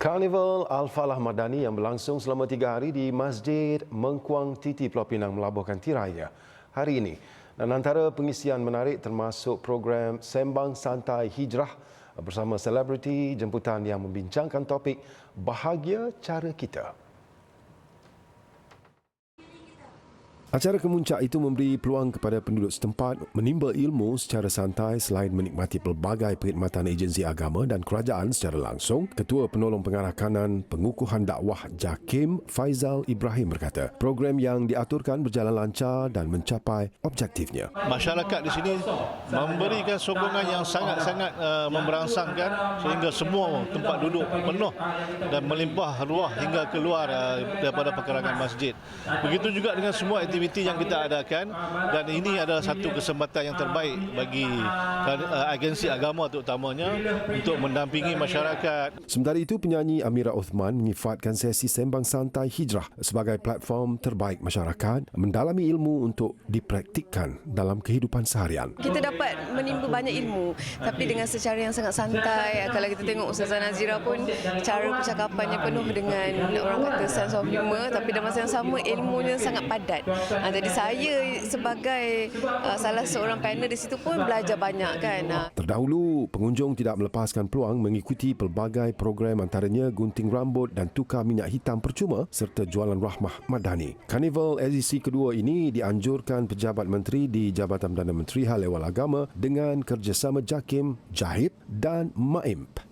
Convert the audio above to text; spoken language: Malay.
Karnival Al-Falah Madani yang berlangsung selama tiga hari di Masjid Mengkuang Titi Pulau Pinang melabuhkan tirainya hari ini. Dan antara pengisian menarik termasuk program Sembang Santai Hijrah bersama selebriti jemputan yang membincangkan topik Bahagia Cara Kita. Acara kemuncak itu memberi peluang kepada penduduk setempat menimba ilmu secara santai selain menikmati pelbagai perkhidmatan agensi agama dan kerajaan secara langsung. Ketua Penolong Pengarah Kanan Pengukuhan Dakwah Jakim Faizal Ibrahim berkata, program yang diaturkan berjalan lancar dan mencapai objektifnya. masyarakat di sini memberikan sokongan yang sangat-sangat uh, memberangsangkan sehingga semua tempat duduk penuh dan melimpah ruah hingga keluar uh, daripada perkarangan masjid. Begitu juga dengan semua aktiviti yang kita adakan dan ini adalah satu kesempatan yang terbaik bagi uh, agensi agama terutamanya untuk mendampingi masyarakat Sementara itu, penyanyi Amira Uthman menyifatkan sesi Sembang Santai Hijrah sebagai platform terbaik masyarakat mendalami ilmu untuk dipraktikkan dalam kehidupan seharian. kita dapat menimba banyak ilmu tapi dengan secara yang sangat santai kalau kita tengok Ustazah Nazira pun cara percakapannya penuh dengan orang kata sense of humor tapi dalam masa yang sama ilmunya sangat padat ha, jadi saya sebagai uh, salah seorang panel di situ pun belajar banyak kan ha. Terdahulu, pengunjung tidak melepaskan peluang mengikuti pelbagai program antaranya gunting rambut dan tukar minyak hitam percuma serta jualan rahmah madani. Karnival edisi kedua ini dianjurkan pejabat menteri di Jabatan Perdana Menteri Hal Ehwal Agama dengan kerjasama JAKIM, JAHIP dan MAIMP.